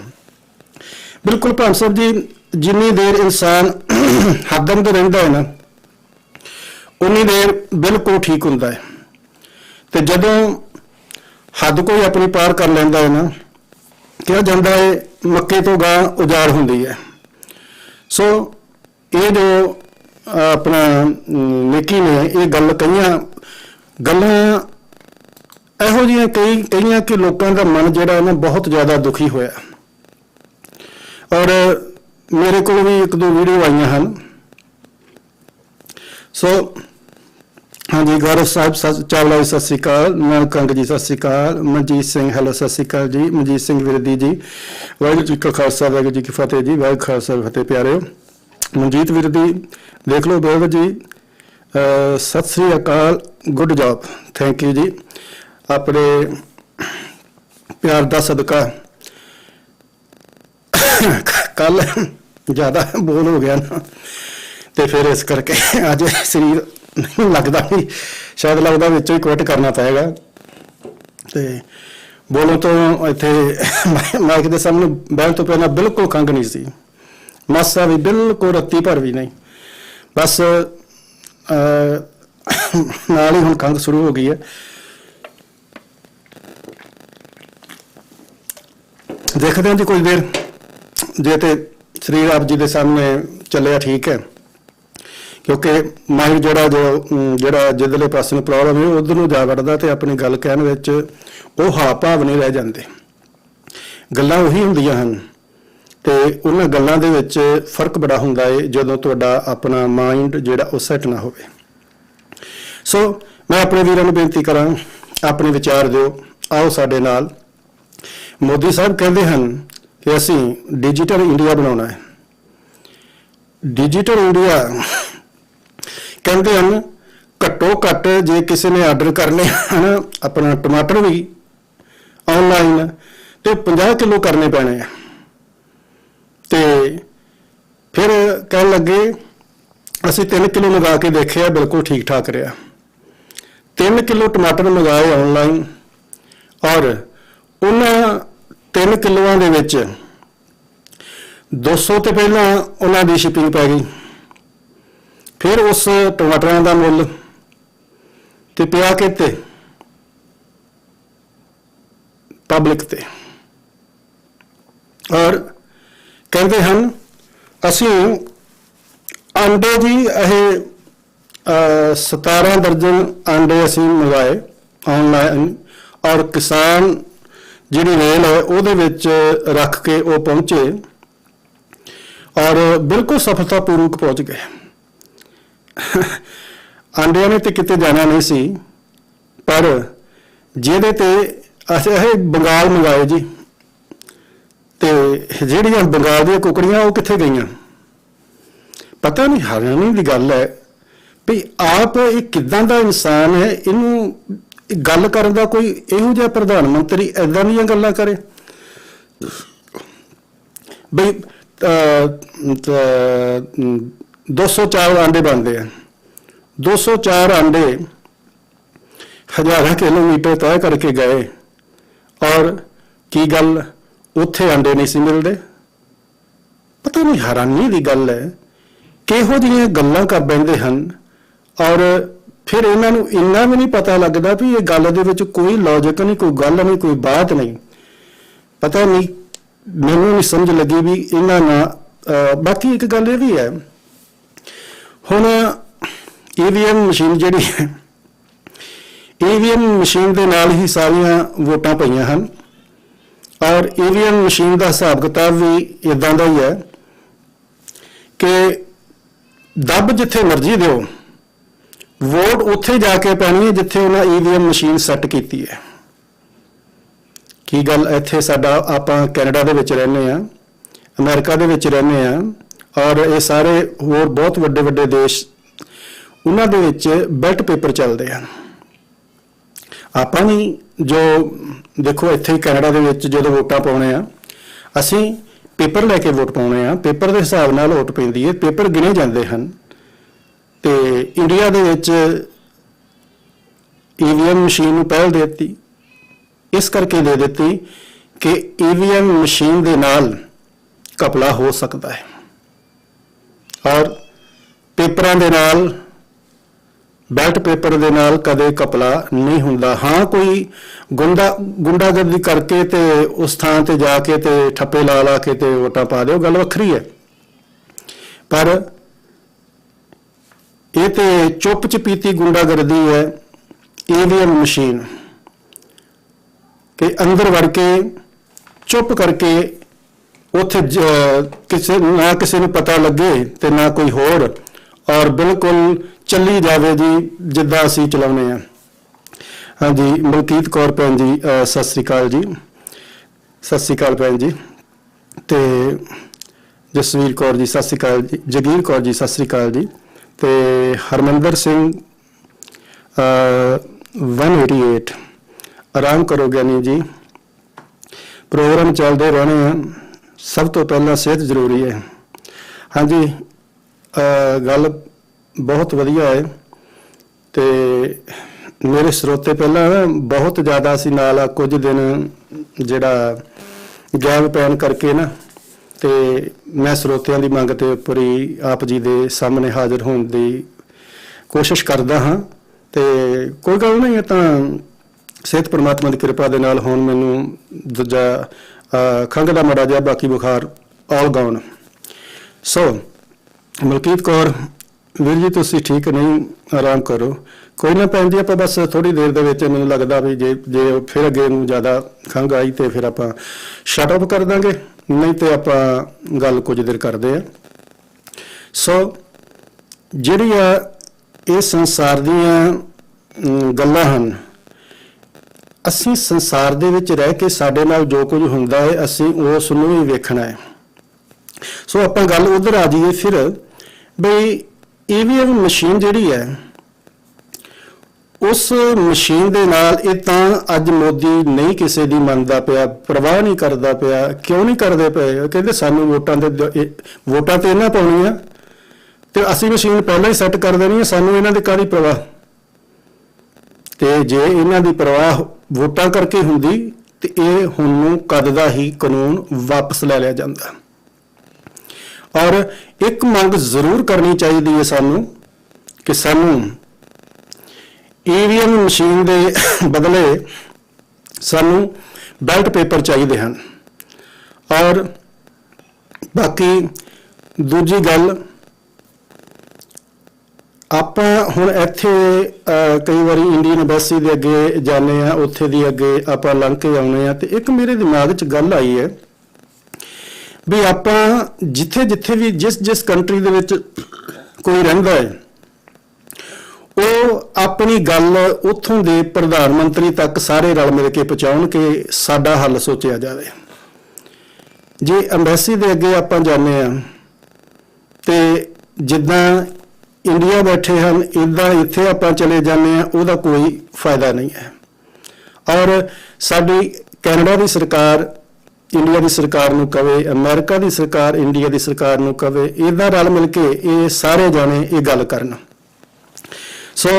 ਬਿਲਕੁਲ ਭਾਨ ਸਾਹਿਬ ਜੀ, ਜਿੰਨੀ ਦੇਰ ਇਨਸਾਨ *clears throat* ਹੱਦ ਅੰਦਰ ਰਹਿੰਦਾ ਹੈ ਨਾ, ਉਨੀ ਦੇਰ ਬਿਲਕੁਲ ਠੀਕ ਹੁੰਦਾ ਹੈ। ਤੇ ਜਦੋਂ ਹੱਦ ਕੋਈ ਆਪਣੀ ਪਾਰ ਕਰ ਲੈਂਦਾ ਹੈ ਨਾ ਕਿਹਾ ਜਾਂਦਾ ਹੈ ਮੱਕੇ ਤੋਂ ਗਾਂ ਉਜਾੜ ਹੁੰਦੀ ਹੈ। ਸੋ ਇਹ ਜੋ ਆਪਣਾ ਅਮ, ਨੇਕੀ ਨੇ ਇਹ ਗੱਲ ਕਹੀਆਂ ਗੱਲਾਂ ਇਹੋ ਜਿਹੀਆਂ ਕਈ ਕਈਆਂ ਕਿ ਲੋਕਾਂ ਦਾ ਮਨ ਜਿਹੜਾ ਨਾ ਬਹੁਤ ਜ਼ਿਆਦਾ ਦੁਖੀ ਹੋਇਆ। ਔਰ ਮੇਰੇ ਕੋਲ ਵੀ ਇੱਕ ਦੋ ਵੀਡੀਓ ਆਈਆਂ ਹਨ। ਸੋ ਹਾਂਜੀ, ਗੌਰਵ ਸਾਹਿਬ, ਸਤਿ- ਚਾਵਲਾ ਜੀ, ਸਤਿ ਸ਼੍ਰੀ ਅਕਾਲ। ਮੈਂ ਜੀ, ਸਤਿ ਸ਼੍ਰੀ ਅਕਾਲ। ਮਨਜੀਤ ਸਿੰਘ, ਹੈਲੋ, ਸਤਿ ਸ਼੍ਰੀ ਅਕਾਲ ਜੀ। ਮਨਜੀਤ ਸਿੰਘ ਵਿਰਦੀ ਜੀ। ਵਾਹਿਗੁਰੂ ਜੀ ਕਾ ਖਾਲਸਾ, ਵਾਹਿਗੁਰੂ ਜੀ ਕੀ ਫਤਿਹ ਜੀ। ਵਾਹਿਗੁਰੂ ਖਾਲਸਾ ਫਤਿਹ, ਪਿਆਰਿਓ। ਮਨਜੀਤ ਵਿਰਦੀ, ਦੇਖ ਲਓ ਬੇਵ ਜੀ। ਸਤਿ ਸ਼੍ਰੀ ਅਕਾਲ। Good job. ਥੈਂਕ ਯੂ ਜੀ। ਆਪਣੇ ਪਿਆਰ ਦਾ ਸਦਕਾ। ਕੱਲ ਜ਼ਿਆਦਾ ਬੋਲ ਹੋ ਗਿਆ ਨਾ। ਤੇ ਫਿਰ ਇਸ ਕਰਕੇ ਅੱਜ ਸਰੀਰ ਨਹੀਂ ਲੱਗਦਾ ਵੀ ਸ਼ਾਇਦ ਲੱਗਦਾ ਵਿੱਚੋਂ ਹੀ ਕੁਇਟ ਕਰਨਾ ਪਏਗਾ ਤੇ ਬੋਲੋ ਤੋਂ ਇੱਥੇ ਮਾਈਕ ਦੇ ਸਾਹਮਣੇ ਬੈਠ ਤੋਂ ਪਹਿਲਾਂ ਬਿਲਕੁਲ ਖੰਗ ਨਹੀਂ ਸੀ। ਮਾਸਾ ਵੀ ਬਿਲਕੁਲ ਰੱਤੀ ਭਰ ਵੀ ਨਹੀਂ। ਬਸ ਨਾਲ ਹੀ ਹੁਣ ਖੰਗ ਸ਼ੁਰੂ ਹੋ ਗਈ ਹੈ। ਦੇਖਦੇ ਹਾਂ ਜੀ ਕੁਝ ਦੇਰ। ਜੇ ਤੇ ਸ੍ਰੀ ਆਪ ਜੀ ਦੇ ਸਾਹਮਣੇ ਚੱਲਿਆ ਠੀਕ ਹੈ। ਕਿਉਂਕਿ ਮਾਈਂਡ ਜਿਹੜਾ ਜੋ ਜਿਹੜਾ ਜਿੱਦਲੇ ਪਾਸੇ ਨੂੰ ਪ੍ਰੋਬਲਮ ਹੈ, ਉਧਰ ਨੂੰ ਜਾ ਵੜਦਾ ਤੇ ਆਪਣੀ ਗੱਲ ਕਹਿਣ ਵਿੱਚ ਉਹ ਹਾਵ ਭਾਵ ਨਹੀਂ ਰਹਿ ਜਾਂਦੇ। ਗੱਲਾਂ ਉਹੀ ਹੁੰਦੀਆਂ ਹਨ ਤੇ ਉਹਨਾਂ ਗੱਲਾਂ ਦੇ ਵਿੱਚ ਫ਼ਰਕ ਬੜਾ ਹੁੰਦਾ ਏ ਜਦੋਂ ਤੁਹਾਡਾ ਆਪਣਾ ਮਾਈਂਡ ਜਿਹੜਾ ਉਹ ਸੈੱਟ ਨਾ ਹੋਵੇ। ਸੋ ਮੈਂ ਆਪਣੇ ਵੀਰਾਂ ਨੂੰ ਬੇਨਤੀ ਕਰਾਂ, ਆਪਣੇ ਵਿਚਾਰ ਦਿਓ, ਆਓ ਸਾਡੇ ਨਾਲ। ਮੋਦੀ ਸਾਹਿਬ ਕਹਿੰਦੇ ਹਨ ਕਿ ਅਸੀਂ ਡਿਜੀਟਲ ਇੰਡੀਆ ਬਣਾਉਣਾ ਹੈ। ਡਿਜੀਟਲ ਇੰਡੀਆ ਕਹਿੰਦੇ ਹਨ, ਘੱਟੋ ਘੱਟ ਜੇ ਕਿਸੇ ਨੇ ਆਰਡਰ ਕਰਨੇ ਹਨ, ਆਪਣਾ ਟਮਾਟਰ ਵੀ ਆਨਲਾਈਨ ਤੇ 50 ਕਿਲੋ ਕਰਨੇ ਪੈਣੇ ਆ। ਤੇ ਫਿਰ ਕਹਿਣ ਲੱਗੇ, ਅਸੀਂ 3 ਕਿਲੋ ਮੰਗਾ ਕੇ ਦੇਖਿਆ, ਬਿਲਕੁਲ ਠੀਕ ਠਾਕ ਰਿਹਾ। 3 ਕਿਲੋ ਟਮਾਟਰ ਮੰਗਾਏ ਆਨਲਾਈਨ ਔਰ ਉਹਨਾਂ 3 ਕਿਲੋਆਂ ਦੇ ਵਿੱਚ 200 ਤੇ ਪਹਿਲਾਂ ਉਹਨਾਂ ਦੀ ਸ਼ਿਪਿੰਗ ਪੈ ਗਈ। ਫਿਰ ਉਸ ਟਮਾਟਰਾਂ ਦਾ ਮੁੱਲ ਤੇ ਪਿਆ ਕਿਤੇ? ਪਬਲਿਕ ਤੇ। ਔਰ ਕਹਿੰਦੇ ਹਨ ਅਸੀਂ ਅੰਡੇ ਜੀ ਇਹ ਅਹ, 17 ਦਰਜਨ ਅੰਡੇ ਅਸੀਂ ਮੰਗਵਾਏ ਆਨਲਾਈਨ ਔਰ ਕਿਸਾਨ ਜਿਹੜੀ ਰੇਲ ਹੈ ਉਹਦੇ ਵਿੱਚ ਰੱਖ ਕੇ ਉਹ ਪਹੁੰਚੇ ਔਰ ਬਿਲਕੁਲ ਸਫਲਤਾਪੂਰਵਕ ਪਹੁੰਚ ਗਏ। ਆਂਡਿਆਂ ਨੇ ਤੇ ਕਿਤੇ ਜਾਣਾ ਨਹੀਂ ਸੀ ਪਰ ਜਿਹਦੇ ਤੇ ਅਸੀਂ ਇਹ ਬੰਗਾਲ ਮੰਗਾਏ ਜੀ ਤੇ ਜਿਹੜੀਆਂ ਬੰਗਾਲ ਦੀਆਂ ਕੁਕੜੀਆਂ ਉਹ ਕਿੱਥੇ ਗਈਆਂ? ਪਤਾ ਨਹੀਂ ਹਰਿਆਣੇ ਦੀ ਗੱਲ ਹੈ ਵੀ ਆਪ ਇਹ ਕਿਦਾਂ ਦਾ ਇਨਸਾਨ ਹੈ ਇਹਨੂੰ ਗੱਲ ਕਰਨ ਦਾ ਕੋਈ ਇਹੋ ਜਿਹਾ ਪ੍ਰਧਾਨ ਮੰਤਰੀ ਐਦਾਂ ਦੀਆਂ ਗੱਲਾਂ ਕਰੇ? ਬਈ ਅਹ, 204 ਆਂਡੇ ਬਣਦੇ ਆ। 204 ਆਂਡੇ ਹਜ਼ਾਰਾਂ ਕਿਲੋਮੀਟਰ ਤੈਅ ਕਰਕੇ ਗਏ ਔਰ ਕੀ ਗੱਲ ਉੱਥੇ ਆਂਡੇ ਨਹੀਂ ਸੀ ਮਿਲਦੇ? ਪਤਾ ਨਹੀਂ, ਹੈਰਾਨੀ ਦੀ ਗੱਲ ਹੈ। ਕਿਹੋ ਜਿਹੀਆਂ ਗੱਲਾਂ ਕਰ ਬੈਂਦੇ ਹਨ ਔਰ ਫਿਰ ਇਹਨਾਂ ਨੂੰ ਇੰਨਾ ਵੀ ਨਹੀਂ ਪਤਾ ਲੱਗਦਾ ਵੀ ਇਹ ਗੱਲ ਦੇ ਵਿੱਚ ਕੋਈ ਲੌਜੀਕ ਨਹੀਂ, ਕੋਈ ਗੱਲ ਨਹੀਂ, ਕੋਈ ਬਾਤ ਨਹੀਂ। ਪਤਾ ਨਹੀਂ, ਮੈਨੂੰ ਨਹੀਂ ਸਮਝ ਲੱਗੀ ਵੀ ਇਹਨਾਂ ਨਾਲ ਬਾਕੀ ਇੱਕ ਗੱਲ ਇਹ ਵੀ ਹੈ ਹੁਣ ਈਵੀਐਮ ਮਸ਼ੀਨ ਜਿਹੜੀ ਹੈ ਈਵੀਐਮ ਮਸ਼ੀਨ ਦੇ ਨਾਲ ਹੀ ਸਾਰੀਆਂ ਵੋਟਾਂ ਪਈਆਂ ਹਨ। ਔਰ ਈਵੀਐਮ ਮਸ਼ੀਨ ਦਾ ਹਿਸਾਬ ਕਿਤਾਬ ਵੀ ਇਦਾਂ ਦਾ ਹੀ ਹੈ ਕਿ ਦੱਬ ਜਿੱਥੇ ਮਰਜ਼ੀ ਦਿਓ, ਵੋਟ ਉੱਥੇ ਜਾ ਕੇ ਪੈਣੀ ਹੈ ਜਿੱਥੇ ਉਹਨਾਂ ਈਵੀਐਮ ਮਸ਼ੀਨ ਸੈੱਟ ਕੀਤੀ ਹੈ। ਕੀ ਗੱਲ ਇੱਥੇ ਸਾਡਾ ਆਪਾਂ ਕੈਨੇਡਾ ਦੇ ਵਿੱਚ ਰਹਿੰਦੇ ਆ ਅਮਰੀਕਾ ਦੇ ਵਿੱਚ ਰਹਿੰਦੇ ਆ ਔਰ ਇਹ ਸਾਰੇ ਹੋਰ ਬਹੁਤ ਵੱਡੇ ਵੱਡੇ ਦੇਸ਼ ਉਹਨਾਂ ਦੇ ਵਿੱਚ ਬੈਲਟ ਪੇਪਰ ਚੱਲਦੇ ਹਨ। ਆਪਾਂ ਵੀ ਜੋ ਦੇਖੋ ਇੱਥੇ ਕੈਨੇਡਾ ਦੇ ਵਿੱਚ ਜਦੋਂ ਵੋਟਾਂ ਪਾਉਣੇ ਆ, ਅਸੀਂ ਪੇਪਰ ਲੈ ਕੇ ਵੋਟ ਪਾਉਣੇ ਆ, ਪੇਪਰ ਦੇ ਹਿਸਾਬ ਨਾਲ ਵੋਟ ਪੈਂਦੀ ਹੈ, ਪੇਪਰ ਗਿਣੇ ਜਾਂਦੇ ਹਨ। ਤੇ ਇੰਡੀਆ ਦੇ ਵਿੱਚ ਈਵੀਐਮ ਮਸ਼ੀਨ ਨੂੰ ਪਹਿਲ ਦੇ ਦਿੱਤੀ। ਇਸ ਕਰਕੇ ਦੇ ਦਿੱਤੀ ਕਿ ਈਵੀਐਮ ਮਸ਼ੀਨ ਦੇ ਨਾਲ ਕਪਲਾ ਹੋ ਸਕਦਾ ਹੈ। ਔਰ ਪੇਪਰਾਂ ਦੇ ਨਾਲ, ਬੈਲਟ ਪੇਪਰ ਦੇ ਨਾਲ ਕਦੇ ਕਪਲਾ ਨਹੀਂ ਹੁੰਦਾ। ਹਾਂ, ਕੋਈ ਗੁੰਡਾ, ਗੁੰਡਾਗਰਦੀ ਕਰਕੇ ਤੇ ਉਸ ਥਾਂ ਤੇ ਜਾ ਕੇ ਤੇ ਠੱਪੇ ਲਾ ਲਾ ਕੇ ਤੇ ਵੋਟਾਂ ਪਾ ਦਿਓ, ਗੱਲ ਵੱਖਰੀ ਹੈ। ਪਰ ਇਹ ਤੇ ਚੁੱਪ ਚਪੀਤੀ ਗੁੰਡਾਗਰਦੀ ਹੈ ਈਵੀਐਮ ਮਸ਼ੀਨ। ਕਿ ਅੰਦਰ ਵੜ ਕੇ, ਚੁੱਪ ਕਰਕੇ ਉੱਥੇ ਕਿਸੇ, ਨਾ ਕਿਸੇ ਨੂੰ ਪਤਾ ਲੱਗੇ ਤੇ ਨਾ ਕੋਈ ਹੋਰ ਔਰ ਬਿਲਕੁਲ ਚੱਲੀ ਜਾਵੇ ਜੀ ਜਿੱਦਾਂ ਅਸੀਂ ਚਲਾਉਨੇ ਆ ਹਾਂਜੀ, ਮਲਕੀਤ ਕੌਰ ਭੈਣ ਜੀ ਸਤਿ ਸ੍ਰੀ ਅਕਾਲ ਜੀ। ਸਤਿ ਸ੍ਰੀ ਅਕਾਲ ਭੈਣ ਜੀ। ਤੇ ਜਸਵੀਰ ਕੌਰ ਜੀ, ਸਤਿ ਸ੍ਰੀ ਅਕਾਲ ਜੀ। ਜਗੀਰ ਕੌਰ ਜੀ, ਸਤਿ ਸ੍ਰੀ ਅਕਾਲ ਜੀ। ਤੇ ਹਰਮੰਦਰ ਸਿੰਘ, ਅਹ 188 ਆਰਾਮ ਕਰੋ ਗਿਆਨੀ ਜੀ। ਪ੍ਰੋਗਰਾਮ ਚੱਲਦੇ ਰਹਿਣੇ ਆ। ਸਭ ਤੋਂ ਪਹਿਲਾਂ ਸਿਹਤ ਜ਼ਰੂਰੀ ਹੈ। ਹਾਂਜੀ ਗੱਲ ਬਹੁਤ ਵਧੀਆ ਹੈ ਤੇ ਮੇਰੇ ਸਰੋਤੇ ਪਹਿਲਾਂ ਬਹੁਤ ਜ਼ਿਆਦਾ ਸੀ ਨਾਲ ਕੁਝ ਦਿਨ ਜਿਹੜਾ ਗੈਪ ਪੈਣ ਕਰਕੇ ਨਾ ਤੇ ਮੈਂ ਸਰੋਤਿਆਂ ਦੀ ਮੰਗ ਤੇ ਉੱਪਰ ਹੀ ਆਪ ਜੀ ਦੇ ਸਾਹਮਣੇ ਹਾਜ਼ਰ ਹੋਣ ਦੀ ਕੋਸ਼ਿਸ਼ ਕਰਦਾ ਹਾਂ ਤੇ ਕੋਈ ਗੱਲ ਨਹੀਂ, ਇਹ ਤਾਂ ਸਿਹਤ ਪਰਮਾਤਮਾ ਦੀ ਕਿਰਪਾ ਦੇ ਨਾਲ ਹੁਣ ਮੈਨੂੰ ਦੂਜਾ ਖੰਘ ਦਾ ਮੜਾ ਜਿਹਾ, ਬਾਕੀ ਬੁਖਾਰ ਆਲ ਗਾਉਣ ਸੋ ਮਲਕੀਤ ਕੌਰ, ਵੀਰ ਜੀ, ਤੁਸੀਂ ਠੀਕ ਨਹੀਂ, ਆਰਾਮ ਕਰੋ। ਕੋਈ ਨਾ ਭੈਣ ਜੀ, ਆਪਾਂ ਬਸ ਥੋੜੀ ਦੇਰ ਦੇ ਵਿੱਚ ਮੈਨੂੰ ਲੱਗਦਾ ਵੀ ਜੇ ਜੇ ਫਿਰ ਅੱਗੇ ਨੂੰ ਜ਼ਿਆਦਾ ਖੰਘ ਆਈ ਤੇ ਫਿਰ ਆਪਾਂ ਸ਼ਟ ਅਪ ਕਰ ਦਾਂਗੇ। ਨਹੀਂ ਤੇ ਆਪਾਂ ਗੱਲ ਕੁਝ ਦੇਰ ਕਰਦੇ ਆ ਸੋ ਜਿਹੜੀ ਆ ਇਹ ਸੰਸਾਰ ਦੀਆਂ ਗੱਲਾਂ ਹਨ ਅਸੀਂ ਸੰਸਾਰ ਦੇ ਵਿੱਚ ਰਹਿ ਕੇ ਸਾਡੇ ਨਾਲ ਜੋ ਕੁਝ ਹੁੰਦਾ ਹੈ, ਅਸੀਂ ਉਸ ਨੂੰ ਹੀ ਵੇਖਣਾ ਹੈ। ਸੋ ਆਪਾਂ ਗੱਲ ਉਧਰ ਆ ਜਾਈਏ ਫਿਰ, ਬਈ ਈਵੀਐਮ ਮਸ਼ੀਨ ਜਿਹੜੀ ਹੈ, ਉਸ ਮਸ਼ੀਨ ਦੇ ਨਾਲ ਇਹ ਤਾਂ ਅੱਜ ਮੋਦੀ ਨਹੀਂ ਕਿਸੇ ਦੀ ਮੰਨਦਾ ਪਿਆ, ਪ੍ਰਵਾਹ ਨਹੀਂ ਕਰਦਾ ਪਿਆ, ਕਿਉਂ ਨਹੀਂ ਕਰਦੇ ਪਏ? ਕਹਿੰਦੇ ਸਾਨੂੰ ਵੋਟਾਂ ਦੇ ਵੋਟਾਂ ਤੇ ਇਹਨਾਂ ਪਾਉਣੀਆਂ। ਤੇ ਅਸੀਂ ਮਸ਼ੀਨ ਪਹਿਲਾਂ ਹੀ ਸੈੱਟ ਕਰ ਦੇਣੀ ਹੈ, ਸਾਨੂੰ ਇਹਨਾਂ ਦੇ ਕਾਹਦੀ ਪ੍ਰਵਾਹ? ਤੇ ਜੇ ਇਹਨਾਂ ਦੀ ਪ੍ਰਵਾਹ ਵੋਟਾਂ ਕਰਕੇ ਹੁੰਦੀ ਤੇ ਇਹ ਹੁਣ ਨੂੰ ਕਦ ਦਾ ਹੀ ਕਾਨੂੰਨ ਵਾਪਸ ਲੈ ਲਿਆ ਜਾਂਦਾ। ਔਰ ਇੱਕ ਮੰਗ ਜ਼ਰੂਰ ਕਰਨੀ ਚਾਹੀਦੀ ਹੈ ਸਾਨੂੰ ਕਿ ਸਾਨੂੰ ਈਵੀਐਮ ਮਸ਼ੀਨ ਦੇ ਬਦਲੇ ਸਾਨੂੰ ਬੈਲਟ ਪੇਪਰ ਚਾਹੀਦੇ ਹਨ। ਔਰ ਬਾਕੀ ਦੂਜੀ ਗੱਲ ਆਪਾਂ ਹੁਣ ਇੱਥੇ ਕਈ ਵਾਰੀ ਇੰਡੀਅਨ ਐਮਬੈਸੀ ਦੇ ਅੱਗੇ ਜਾਂਦੇ ਆ ਉੱਥੇ ਦੀ ਅੱਗੇ ਆਪਾਂ ਲੰਘ ਕੇ ਆਉਨੇ ਆ ਤੇ ਇੱਕ ਮੇਰੇ ਦਿਮਾਗ 'ਚ ਗੱਲ ਆਈ ਹੈ ਵੀ ਆਪਾਂ ਜਿੱਥੇ ਜਿੱਥੇ ਵੀ ਜਿਸ ਜਿਸ ਕੰਟਰੀ ਦੇ ਵਿੱਚ ਕੋਈ ਰਹਿੰਦਾ ਹੈ, ਉਹ ਆਪਣੀ ਗੱਲ ਉੱਥੋਂ ਦੇ ਪ੍ਰਧਾਨ ਮੰਤਰੀ ਤੱਕ ਸਾਰੇ ਰਲ ਮਿਲ ਕੇ ਪਹੁੰਚਾਉਣ ਕਿ ਸਾਡਾ ਹੱਲ ਸੋਚਿਆ ਜਾਵੇ। ਜੇ ਐਮਬੈਸੀ ਦੇ ਅੱਗੇ ਆਪਾਂ ਜਾਂਦੇ ਆ ਤੇ ਜਿੱਦਾਂ ਇੰਡੀਆ ਬੈਠੇ ਹਨ ਇਦਾਂ ਇੱਥੇ ਆਪਾਂ ਚਲੇ ਜਾਂਦੇ ਆ ਉਹਦਾ ਕੋਈ ਫਾਇਦਾ ਨਹੀਂ ਹੈ। ਔਰ ਸਾਡੀ ਕੈਨੇਡਾ ਦੀ ਸਰਕਾਰ, ਇੰਡੀਆ ਦੀ ਸਰਕਾਰ ਨੂੰ ਕਵੇ, ਅਮਰੀਕਾ ਦੀ ਸਰਕਾਰ, ਇੰਡੀਆ ਦੀ ਸਰਕਾਰ ਨੂੰ ਕਵੇ ਇਦਾਂ ਰਲ ਮਿਲ ਕੇ ਇਹ ਸਾਰੇ ਜਾਣੇ ਇਹ ਗੱਲ ਕਰਨ। ਸੋ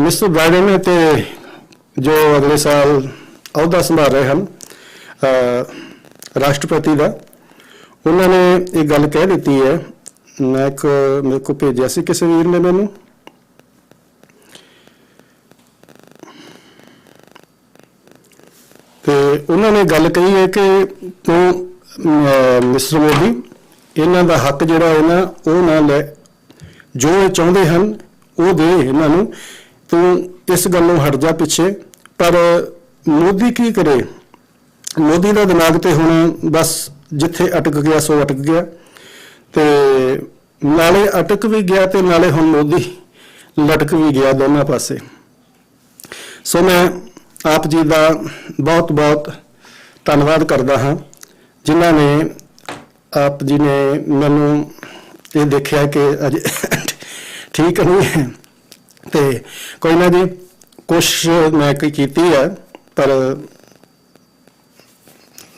ਮਿਸਟਰ ਬਾਈਡਨ ਤੇ ਜੋ ਅਗਲੇ ਸਾਲ ਅਹੁਦਾ ਸੰਭਾਲ ਰਹੇ ਹਨ ਰਾਸ਼ਟਰਪਤੀ ਦਾ, ਉਹਨਾਂ ਨੇ ਇਹ ਗੱਲ ਕਹਿ ਦਿੱਤੀ ਹੈ ਮੈਂ ਇੱਕ ਮੇਰੇ ਕੋ ਭੇਜਿਆ ਸੀ ਕਿਸੇ ਵੀਰ ਨੇ ਮੈਨੂੰ। ਤੇ ਉਹਨਾਂ ਨੇ ਗੱਲ ਕਹੀ ਹੈ ਕਿ ਤੂੰ ਮਿਸਟਰ ਮੋਦੀ, ਇਹਨਾਂ ਦਾ ਹੱਕ ਜਿਹੜਾ ਹੈ ਨਾ, ਉਹ ਨਾ ਲੈ। ਜੋ ਇਹ ਚਾਹੁੰਦੇ ਹਨ, ਉਹ ਦੇ ਇਹਨਾਂ ਨੂੰ। ਤੂੰ ਇਸ ਗੱਲੋਂ ਹਟ ਜਾ ਪਿੱਛੇ। ਪਰ ਮੋਦੀ ਕੀ ਕਰੇ? ਮੋਦੀ ਦਾ ਦਿਮਾਗ ਤੇ ਹੁਣ ਬਸ ਜਿੱਥੇ ਅਟਕ ਗਿਆ, ਸੋ ਅਟਕ ਗਿਆ। ਤੇ ਨਾਲੇ ਅਟਕ ਵੀ ਗਿਆ ਤੇ ਨਾਲੇ ਹੁਣ ਮੋਦੀ ਲਟਕ ਵੀ ਗਿਆ ਦੋਨਾਂ ਪਾਸੇ। ਸੋ ਮੈਂ ਆਪ ਜੀ ਦਾ ਬਹੁਤ ਬਹੁਤ ਧੰਨਵਾਦ ਕਰਦਾ ਹਾਂ, ਜਿਨ੍ਹਾਂ ਨੇ ਆਪ ਜੀ ਨੇ ਮੈਨੂੰ ਇਹ ਦੇਖਿਆ ਕਿ ਅਜੇ ਠੀਕ ਨਹੀਂ ਹੈ। ਤੇ ਕੋਈ ਨਾ ਜੀ, ਕੋਸ਼ਿਸ਼ ਮੈਂ ਕੀ ਕੀਤੀ ਹੈ, ਪਰ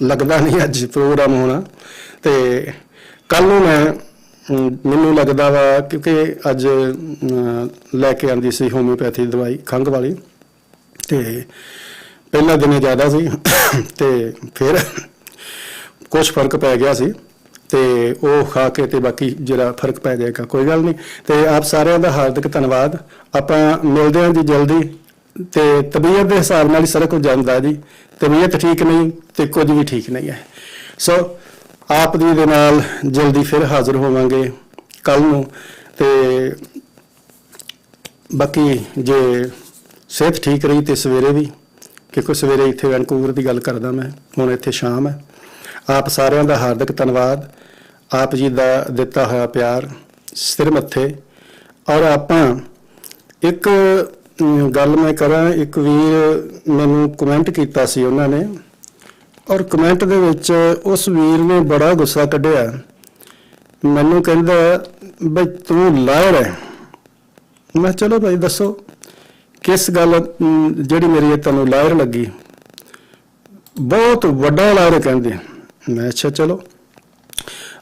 ਲੱਗਦਾ ਨਹੀਂ ਅੱਜ ਪ੍ਰੋਗਰਾਮ ਹੋਣਾ। ਤੇ ਕੱਲ ਨੂੰ ਮੈਂ ਮੈਨੂੰ ਲੱਗਦਾ ਵਾ ਕਿਉਂਕਿ ਅੱਜ ਲੈ ਕੇ ਆਂਦੀ ਸੀ ਹੋਮਿਓਪੈਥੀ ਦਵਾਈ, ਖੰਘ ਵਾਲੀ। ਤੇ ਪਹਿਲਾ ਦਿਨ ਜ਼ਿਆਦਾ ਸੀ *coughs* ਤੇ ਫਿਰ ਕੁਝ ਫ਼ਰਕ ਪੈ ਗਿਆ ਸੀ ਤੇ ਉਹ ਖਾ ਕੇ ਤੇ ਬਾਕੀ ਜਿਹੜਾ ਫ਼ਰਕ ਪੈ ਜਾਏਗਾ, ਕੋਈ ਗੱਲ ਨਹੀਂ। ਤੇ ਆਪ ਸਾਰਿਆਂ ਦਾ ਹਾਰਦਿਕ ਧੰਨਵਾਦ। ਆਪਾਂ ਮਿਲਦੇ ਹਾਂ ਜੀ ਜਲਦੀ ਤੇ ਤਬੀਅਤ ਦੇ ਹਿਸਾਬ ਨਾਲ ਹੀ ਸਾਰਾ ਕੁਝ ਜਾਂਦਾ ਜੀ। ਤਬੀਅਤ ਠੀਕ ਨਹੀਂ ਤੇ ਕੁਝ ਵੀ ਠੀਕ ਨਹੀਂ ਹੈ। ਸੋ ਆਪ ਜੀ ਦੇ ਨਾਲ ਜਲਦੀ ਫਿਰ ਹਾਜ਼ਰ ਹੋਵਾਂਗੇ ਕੱਲ ਨੂੰ ਤੇ ਬਾਕੀ ਜੇ ਸਿਹਤ ਠੀਕ ਰਹੀ ਤੇ ਸਵੇਰੇ ਵੀ, ਕਿਉਂਕਿ ਸਵੇਰੇ ਇੱਥੇ ਵੈਨਕੂਵਰ ਦੀ ਗੱਲ ਕਰਦਾ ਮੈਂ, ਹੁਣ ਇੱਥੇ ਸ਼ਾਮ ਹੈ। ਆਪ ਸਾਰਿਆਂ ਦਾ ਹਾਰਦਿਕ ਧੰਨਵਾਦ, ਆਪ ਜੀ ਦਾ ਦਿੱਤਾ ਹੋਇਆ ਪਿਆਰ ਸਿਰ ਮੱਥੇ। ਔਰ ਆਪਾਂ ਇੱਕ ਗੱਲ ਮੈਂ ਕਰਾਂ, ਇੱਕ ਵੀਰ ਮੈਨੂੰ ਕਮੈਂਟ ਕੀਤਾ ਸੀ ਉਹਨਾਂ ਨੇ ਔਰ ਕਮੈਂਟ ਦੇ ਵਿੱਚ ਉਸ ਵੀਰ ਨੇ ਬੜਾ ਗੁੱਸਾ ਕੱਢਿਆ। ਮੈਨੂੰ ਕਹਿੰਦਾ, ਬਈ ਤੂੰ ਲਾਇਰ ਹੈ ਮੈਂ ਚਲੋ ਭਾਈ, ਦੱਸੋ, ਕਿਸ ਗੱਲ ਜਿਹੜੀ ਮੇਰੀ ਤੁਹਾਨੂੰ ਲਾਇਰ ਲੱਗੀ? ਬਹੁਤ ਵੱਡਾ ਲਾਇਰ, ਕਹਿੰਦੇ। ਮੈਂ ਅੱਛਾ, ਚਲੋ।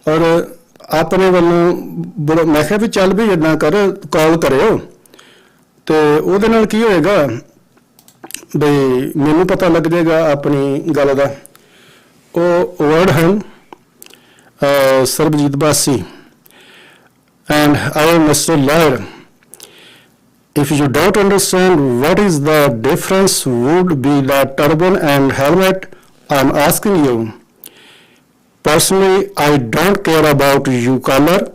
ਔਰ ਆਪਣੇ ਵੱਲੋਂ ਬੜਾ- ਮੈਂ ਕਿਹਾ, ਵੀ ਚੱਲ ਵੀ ਇਦਾਂ ਕਰ ਕਾਲ ਕਰਿਓ। ਤੇ ਉਹਦੇ ਨਾਲ ਕੀ ਹੋਏਗਾ? ਬਈ ਮੈਨੂੰ ਪਤਾ ਲੱਗ ਜਾਏਗਾ ਆਪਣੀ ਗੱਲ ਦਾ। वो वर्ड हैं Sarvjeet Bassi and I am mister If you don't understand what is the difference would be the turban and helmet, I'm asking you. Personally, I don't care about you color.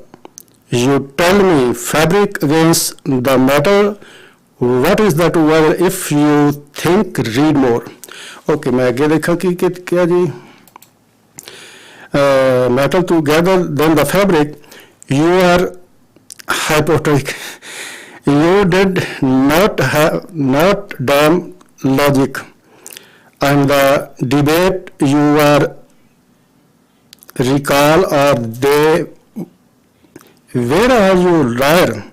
You tell me fabric against the matter. What is that word if you think read more? Okay, मैं आगे देखा कि क्या जी uh, metal together than the fabric. You are hypocritical. You did not have not damn logic. And the debate you are recall or they where are you liar?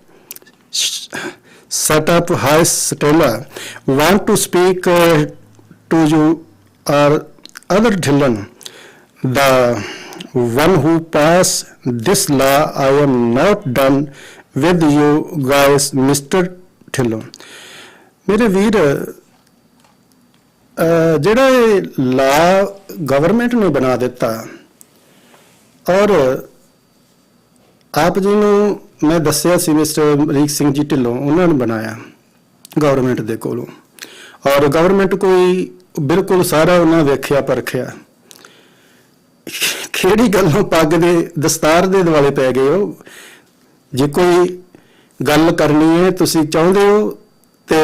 Set up high Stella. Want to speak uh, to you or other Dylan. The one who passed this law, I am not done with you guys, Mr. Dhillon. ਮੇਰੇ ਵੀਰ ਜਿਹੜਾ ਇਹ ਲਾ ਗਵਰਨਮੈਂਟ ਨੇ ਬਣਾ ਦਿੱਤਾ ਔਰ ਆਪ ਜੀ ਨੂੰ ਮੈਂ ਦੱਸਿਆ ਸੀ ਮਿਸਟਰ ਅਮਰੀਕ ਸਿੰਘ ਜੀ ਢਿੱਲੋਂ ਉਹਨਾਂ ਨੇ ਬਣਾਇਆ ਗਵਰਨਮੈਂਟ ਦੇ ਕੋਲੋਂ ਔਰ ਗਵਰਨਮੈਂਟ ਕੋਈ ਬਿਲਕੁਲ ਸਾਰਾ ਉਹਨਾਂ ਵੇਖਿਆ ਪਰਖਿਆ ਕਿਹੜੀ ਗੱਲੋਂ ਪੱਗ ਦੇ ਦਸਤਾਰ ਦੇ ਦੁਆਲੇ ਪੈ ਗਏ ਹੋ, ਜੇ ਕੋਈ ਗੱਲ ਕਰਨੀ ਹੈ, ਤੁਸੀਂ ਚਾਹੁੰਦੇ ਹੋ, ਤੇ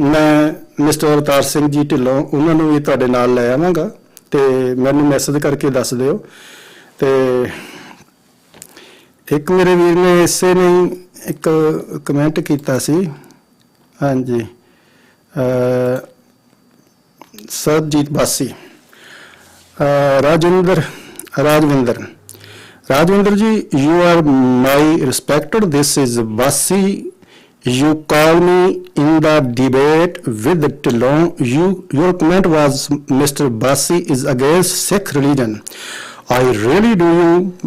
ਮੈਂ ਮਿਸਟਰ ਅਵਤਾਰ ਸਿੰਘ ਜੀ ਢਿੱਲੋਂ ਉਹਨਾਂ ਨੂੰ ਵੀ ਤੁਹਾਡੇ ਨਾਲ ਲੈ ਆਵਾਂਗਾ, ਤੇ ਮੈਨੂੰ ਮੈਸੇਜ ਕਰਕੇ ਦੱਸ ਦਿਓ। ਤੇ ਇੱਕ ਮੇਰੇ ਵੀਰ ਨੇ ਇਸੇ ਨੇ ਇੱਕ ਕਮੈਂਟ ਕੀਤਾ ਸੀ। ਹਾਂਜੀ। ਅ ਸਰਜੀਤ ਬਾਸੀ। Rajinder Rajvinder. Rajvinder ji, you are my respected. This is Vasi. You called me in the debate with Long. You, your comment was Mr. Basi is against Sikh religion. I really do you,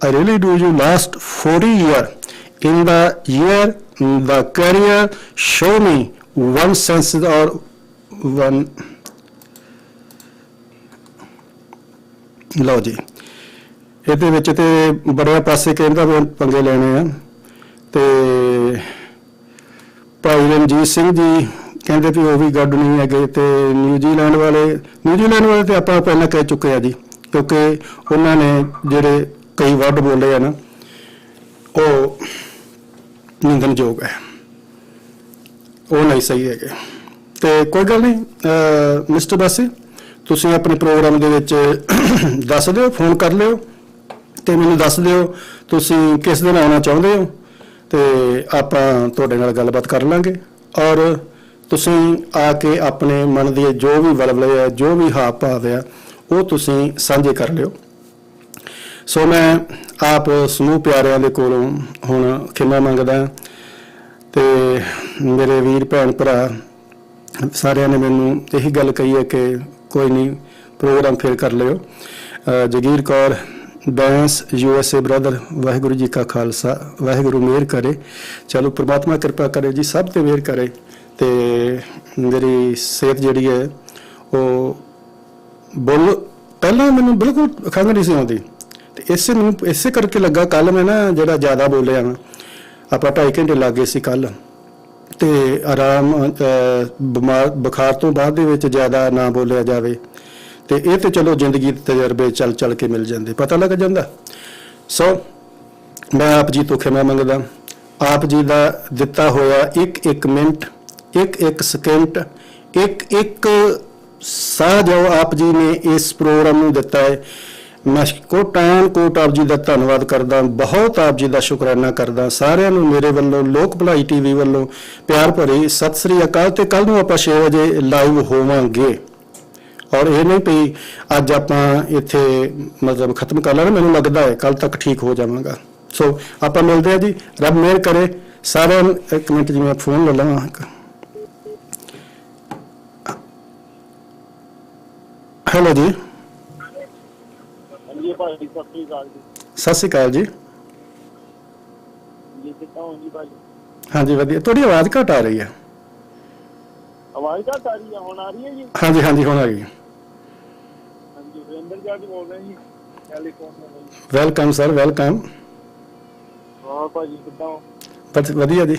I really do you last 40 year. In the year, in the career, show me one sense or one ਲਓ ਜੀ। ਇਹਦੇ ਵਿੱਚ ਤੇ ਬੜਿਆ ਪਾਸੇ ਕਹਿੰਦਾ ਵੀ ਪੰਗੇ ਲੈਣੇ ਆ। ਤੇ ਭਾਈ ਰਣਜੀਤ ਸਿੰਘ ਜੀ ਕਹਿੰਦੇ ਵੀ ਉਹ ਵੀ ਗੱਡ ਨਹੀਂ ਹੈਗੇ ਤੇ ਨਿਊਜ਼ੀਲੈਂਡ ਵਾਲੇ ਨਿਊਜ਼ੀਲੈਂਡ ਵਾਲੇ ਤੇ ਆਪਾਂ ਪਹਿਲਾਂ ਕਹਿ ਚੁੱਕੇ ਆ ਜੀ, ਕਿਉਂਕਿ ਉਹਨਾਂ ਨੇ ਜਿਹੜੇ ਕਈ ਵਰਡ ਬੋਲੇ ਆ ਨਾ, ਉਹ ਨਿੰਦਣਯੋਗ ਹੈ। ਉਹ ਨਹੀਂ ਸਹੀ ਹੈਗੇ। ਤੇ ਕੋਈ ਗੱਲ ਨਹੀਂ ਮਿਸਟਰ ਬਾਸੀ? ਤੁਸੀਂ ਆਪਣੇ ਪ੍ਰੋਗਰਾਮ ਦੇ ਵਿੱਚ ਦੱਸ ਦਿਓ, ਫੋਨ ਕਰ ਲਿਓ ਤੇ ਮੈਨੂੰ ਦੱਸ ਦਿਓ ਤੁਸੀਂ ਕਿਸ ਦਿਨ ਆਉਣਾ ਚਾਹੁੰਦੇ ਹੋ ਤੇ ਆਪਾਂ ਤੁਹਾਡੇ ਨਾਲ ਗੱਲਬਾਤ ਕਰ ਲਾਂਗੇ। ਔਰ ਤੁਸੀਂ ਆ ਕੇ ਆਪਣੇ ਮਨ ਦੇ ਜੋ ਵੀ ਵਲਵਲੇ ਆ, ਜੋ ਵੀ ਹਾਵ ਭਾਵ ਆ, ਉਹ ਤੁਸੀਂ ਸਾਂਝੇ ਕਰ ਲਿਓ। ਸੋ ਮੈਂ ਆਪ ਸਮੂਹ ਪਿਆਰਿਆਂ ਦੇ ਕੋਲੋਂ ਹੁਣ ਖਿਮਾ ਮੰਗਦਾ ਤੇ ਮੇਰੇ ਵੀਰ, ਭੈਣ, ਭਰਾ ਸਾਰਿਆਂ ਨੇ ਮੈਨੂੰ ਇਹੀ ਗੱਲ ਕਹੀ ਹੈ ਕਿ ਕੋਈ ਨਹੀਂ, ਪ੍ਰੋਗਰਾਮ ਫੇਰ ਕਰ ਲਿਓ। Jagir Kaur, Bains, U S A brother, Waheguru ji ਕਾ ਖਾਲਸਾ, ਵਾਹਿਗੁਰੂ ਮਿਹਰ ਕਰੇ। ਚਲੋ ਪ੍ਰਮਾਤਮਾ ਕਿਰਪਾ ਕਰੇ ਜੀ, ਸਭ ਤੇ ਮਿਹਰ ਕਰੇ। ਤੇ ਮੇਰੀ ਸਿਹਤ ਜਿਹੜੀ ਹੈ, ਉਹ ਬੋਲ, ਪਹਿਲਾਂ ਮੈਨੂੰ ਬਿਲਕੁਲ ਖੰਘ ਨਹੀਂ ਸੀ ਆਉਂਦੀ। ਤੇ ਇਸੇ ਮੈਨੂੰ, ਇਸੇ ਕਰਕੇ ਲੱਗਾ ਕੱਲ ਮੈਂ ਨਾ ਜਿਹੜਾ ਜ਼ਿਆਦਾ ਬੋਲਿਆ ਮੈਂ ਆਪਾਂ 2.5 ਘੰਟੇ ਲੱਗੇ ਸੀ ਕੱਲ ਤੇ ਆਰਾਮ ਬਿਮਾਰ, ਬੁਖਾਰ ਤੋਂ ਬਾਅਦ ਦੇ ਵਿੱਚ ਜ਼ਿਆਦਾ ਨਾ ਬੋਲਿਆ ਜਾਵੇ। ਤੇ ਇਹ ਤੇ ਚਲੋ ਜ਼ਿੰਦਗੀ ਦੇ ਤਜਰਬੇ ਚੱਲ ਚੱਲ ਕੇ ਮਿਲ ਜਾਂਦੇ। ਪਤਾ ਲੱਗ ਜਾਂਦਾ। ਸੋ ਮੈਂ ਆਪ ਜੀ ਤੋਂ ਖਿਮਾ ਮੰਗਦਾ। ਆਪ ਜੀ ਦਾ ਦਿੱਤਾ ਹੋਇਆ ਇੱਕ ਇੱਕ ਮਿੰਟ, ਇੱਕ ਇੱਕ ਸਕਿੰਟ, ਇੱਕ ਇੱਕ ਸਾਹ ਜੋ ਆਪ ਜੀ ਨੇ ਇਸ ਪ੍ਰੋਗਰਾਮ ਨੂੰ ਦਿੱਤਾ ਹੈ। ਮੈਂ ਕੋਟਾਨ ਕੋਟ ਆਪ ਜੀ ਦਾ ਧੰਨਵਾਦ ਕਰਦਾ, ਬਹੁਤ ਆਪ ਜੀ ਦਾ ਸ਼ੁਕਰਾਨਾ ਕਰਦਾ। ਸਾਰਿਆਂ ਨੂੰ ਮੇਰੇ ਵੱਲੋਂ, ਲੋਕ ਭਲਾਈ ਟੀਵੀ ਵੱਲੋਂ ਪਿਆਰ ਭਰੀ ਸਤਿ ਸ੍ਰੀ ਅਕਾਲ ਤੇ ਕੱਲ ਨੂੰ ਆਪਾਂ 6 ਵਜੇ ਲਾਈਵ ਹੋਵਾਂਗੇ। ਔਰ ਇਹ ਨਹੀਂ ਵੀ ਅੱਜ ਆਪਾਂ ਇੱਥੇ ਮਤਲਬ ਖਤਮ ਕਰ ਲੈਣਾ, ਮੈਨੂੰ ਲੱਗਦਾ ਹੈ ਕੱਲ ਤੱਕ ਠੀਕ ਹੋ ਜਾਵਾਂਗਾ। ਸੋ ਆਪਾਂ ਮਿਲਦੇ ਆ ਜੀ। ਰੱਬ ਮਿਹਰ ਕਰੇ। ਸਾਰਿਆਂ ਨੂੰ ਇੱਕ ਮਿੰਟ ਜੀ, ਮੈਂ ਫੋਨ ਲੈ ਲਵਾਂ ਹੈਲੋ ਜੀ। ਹਾਂਜੀ ਭਾਈ ਸਤਿ ਸ੍ਰੀ ਅਕਾਲ ਜੀ। ਸਤਿ ਸ਼੍ਰੀ ਅਕਾਲ ਜੀ। ਜੀ ਕਿੱਦਾਂ ਹੋ ਜੀ ਭਾਈ ਹਾਂਜੀ ਵਧੀਆ। ਤੁਹਾਡੀ ਆਵਾਜ਼ ਘੱਟ ਆ ਰਹੀ ਹੈ। ਆਵਾਜ਼ ਘੱਟ ਆ ਰਹੀ ਹੈ ਹੁਣ ਆ ਰਹੀ ਹੈ ਜੀ? ਹਾਂਜੀ ਹਾਂਜੀ ਹੁਣ ਆ ਗਈ। ਹਾਂਜੀ ਵਰਿੰਦਰ ਜੱਜ ਬੋਲ ਰਹੇ ਜੀ ਕੈਲੀਫੋਰਨੀਆ ਤੋਂ ਜੀ। Welcome sir welcome. ਹੋਰ ਭਾਜੀ ਕਿੱਦਾਂ ਹੋ? ਬਸ ਵਧੀਆ ਜੀ।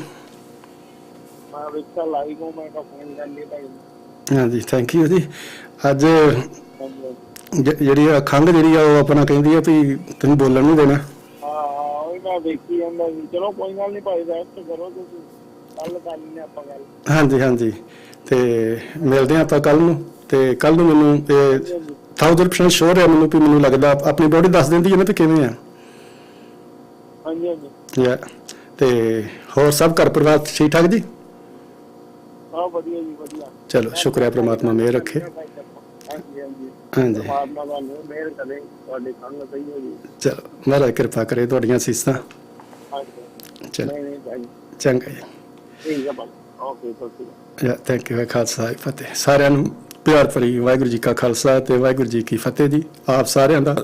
ਮੈਂ ਵੇਖਿਆ ਲਾਈਵ ਹੋ ਮੈਂ ਕਾ ਫੋਨ ਕਰ ਲਿਆ ਭਾਈ ਨੂੰ। ਹਾਂਜੀ ਥੈਂਕ ਯੂ ਜੀ। ਅੱਜ ਹਾਂਜੀ ਜ- ਜਿਹੜੀ ਆ ਖੰਘ ਜਿਹੜੀ ਆ ਉਹ ਆਪਣਾ ਕਹਿੰਦੀ ਆ ਵੀ ਤੈਨੂੰ ਬੋਲਣ ਨਹੀਂ ਦੇਣਾ। ਹਾਂ ਉਹ ਮੈਂ ਵੇਖੀ ਜਾਂਦਾ ਸੀ ਚਲੋ ਕੋਈ ਗੱਲ ਨਹੀਂ ਭਾਈ ਰੈਸਟ ਕਰੋ ਤੁਸੀਂ। ਕੱਲ ਕਰ ਲੈਂਦੇ ਆਪਾਂ ਗੱਲ। ਹਾਂਜੀ ਹਾਂਜੀ। ਤੇ ਮਿਲਦੇ ਆ ਆਪਾਂ ਕੱਲ ਨੂੰ। ਤੇ ਕੱਲ ਨੂੰ ਮੈਨੂੰ ਇਹ 1000% ਸ਼ੋਰ ਹੈ ਮੈਨੂੰ ਵੀ ਮੈਨੂੰ ਲੱਗਦਾ ਆਪਣੀ ਬੋਡੀ ਦੱਸ ਦਿੰਦੀ ਹੈ ਨਾ ਵੀ ਕਿਵੇਂ ਆ। ਹਾਂਜੀ ਹਾਂਜੀ। ਯਾ ਤੇ ਹੋਰ ਸਭ ਘਰ ਪਰਿਵਾਰ ਠੀਕ ਠਾਕ ਜੀ? ਹਾਂ ਵਧੀਆ ਜੀ ਵਧੀਆ। ਚਲੋ ਸ਼ੁਕਰ ਹੈ ਪ੍ਰਮਾਤਮਾ ਮਿਹਰ ਰੱਖੇ। ਹਾਂਜੀ। ਪਰਮਾਤਮਾ ਤੁਹਾਨੂੰ ਮਿਹਰ ਕਰੇ ਤੁਹਾਡੇ ਕੰਨ ਸਹੀ ਹੋ ਜੀ ਚਲੋ ਮਹਾਰਾਜ ਕਿਰਪਾ ਕਰੇ ਤੁਹਾਡੀਆਂ ਸੀਸਾਂ। ਚਲੋ। ਨਹੀਂ ਨਹੀਂ ਭਾਈ। ਚੰਗਾ ਜੀ। ਠੀਕ ਹੈ ਭਾਈ। ਓਕੇ ਸਤਿ ਯਾ ਥੈਂਕ ਯੂ ਖਾਲਸਾ ਜੀ ਫਤਿਹ। ਸਾਰਿਆਂ ਨੂੰ ਪਿਆਰ ਭਰੀ ਵਾਹਿਗੁਰੂ ਜੀ ਕਾ ਖਾਲਸਾ ਤੇ ਵਾਹਿਗੁਰੂ ਜੀ ਕੀ ਫਤਿਹ ਜੀ। ਆਪ ਸਾਰਿਆਂ ਦਾ